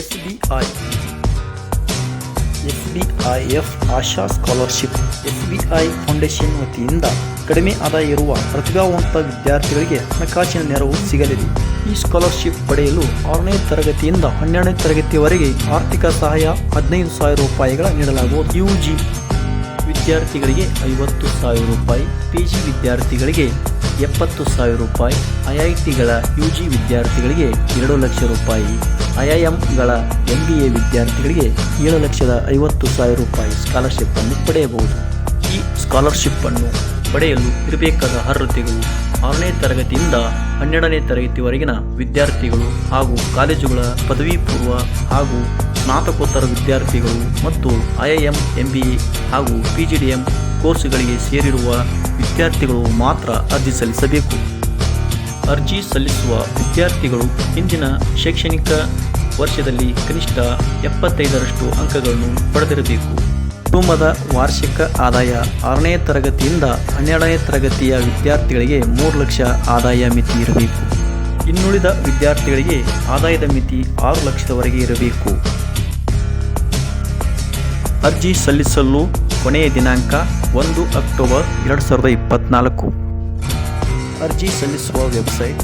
S B I. S B I F Asha scholarship. S B I foundation ವತಿಯಿಂದ ಕಡಿಮೆ ಆದಾಯ ಇರುವ ಪ್ರತಿಭಾವಂತ ವಿದ್ಯಾರ್ಥಿಗಳಿಗೆ ಹಣಕಾಸಿನ ನೆರವು ಸಿಗಲಿದೆ. ಈ ಸ್ಕಾಲರ್ಶಿಪ್ ಪಡೆಯಲು ಆರನೇ ತರಗತಿಯಿಂದ ಹನ್ನೆರಡನೇ ತರಗತಿಯವರೆಗೆ ಆರ್ಥಿಕ ಸಹಾಯ ಹದಿನೈದು ಸಾವಿರ ರೂಪಾಯಿಗಳ ನೀಡಲಾಗುವುದು. ಯು ಜಿ ವಿದ್ಯಾರ್ಥಿಗಳಿಗೆ ಐವತ್ತು ಸಾವಿರ ರೂಪಾಯಿ ಪಿ ಜಿ ವಿದ್ಯಾರ್ಥಿಗಳಿಗೆ ಎಪ್ಪತ್ತು ಸಾವಿರ ರೂಪಾಯಿ ಐಐಟಿಗಳ ಯು ಜಿ ವಿದ್ಯಾರ್ಥಿಗಳಿಗೆ ಎರಡು ಲಕ್ಷ ರೂಪಾಯಿ. ಐಐಎಂಗಳ ಎಂ ಬಿ ಎ ವಿದ್ಯಾರ್ಥಿಗಳಿಗೆ ಏಳು ಲಕ್ಷದ ಐವತ್ತು ಸಾವಿರ ರೂಪಾಯಿ ಸ್ಕಾಲರ್ಶಿಪ್ ಅನ್ನು ಪಡೆಯಬಹುದು. ಈ ಸ್ಕಾಲರ್ಶಿಪ್ ಅನ್ನು ಪಡೆಯಲು ಇರಬೇಕಾದ ಅರ್ಹತೆಗಳು ಆರನೇ ತರಗತಿಯಿಂದ ಹನ್ನೆರಡನೇ ತರಗತಿವರೆಗಿನ ವಿದ್ಯಾರ್ಥಿಗಳು ಹಾಗೂ ಕಾಲೇಜುಗಳ ಪದವಿ ಪೂರ್ವ ಹಾಗೂ ಸ್ನಾತಕೋತ್ತರ ವಿದ್ಯಾರ್ಥಿಗಳು ಮತ್ತು ಐಐಎಂ ಎಂ ಬಿ ಎ ಹಾಗೂ ಪಿ ಜಿ ಡಿ ಎಂ ಕೋರ್ಸ್ಗಳಿಗೆ ಸೇರಿರುವ ವಿದ್ಯಾರ್ಥಿಗಳು ಮಾತ್ರ ಅರ್ಜಿ ಸಲ್ಲಿಸಬೇಕು. ಅರ್ಜಿ ಸಲ್ಲಿಸುವ ವಿದ್ಯಾರ್ಥಿಗಳು ಹಿಂದಿನ ಶೈಕ್ಷಣಿಕ ವರ್ಷದಲ್ಲಿ ಕನಿಷ್ಠ ಎಪ್ಪತ್ತೈದರಷ್ಟು ಅಂಕಗಳನ್ನು ಪಡೆದಿರಬೇಕು. ಕುಟುಂಬದ ವಾರ್ಷಿಕ ಆದಾಯ ಆರನೇ ತರಗತಿಯಿಂದ ಹನ್ನೆರಡನೇ ತರಗತಿಯ ವಿದ್ಯಾರ್ಥಿಗಳಿಗೆ ಮೂರು ಲಕ್ಷ ಆದಾಯ ಮಿತಿ ಇರಬೇಕು. ಇನ್ನುಳಿದ ವಿದ್ಯಾರ್ಥಿಗಳಿಗೆ ಆದಾಯದ ಮಿತಿ ಆರು ಲಕ್ಷದವರೆಗೆ ಇರಬೇಕು. ಅರ್ಜಿ ಸಲ್ಲಿಸಲು ಕೊನೆಯ ದಿನಾಂಕ ಒಂದು ಅಕ್ಟೋಬರ್ ಎರಡು ಸಾವಿರದ ಇಪ್ಪತ್ತ್ನಾಲ್ಕು ಅರ್ಜಿ ಸಲ್ಲಿಸುವ ವೆಬ್ಸೈಟ್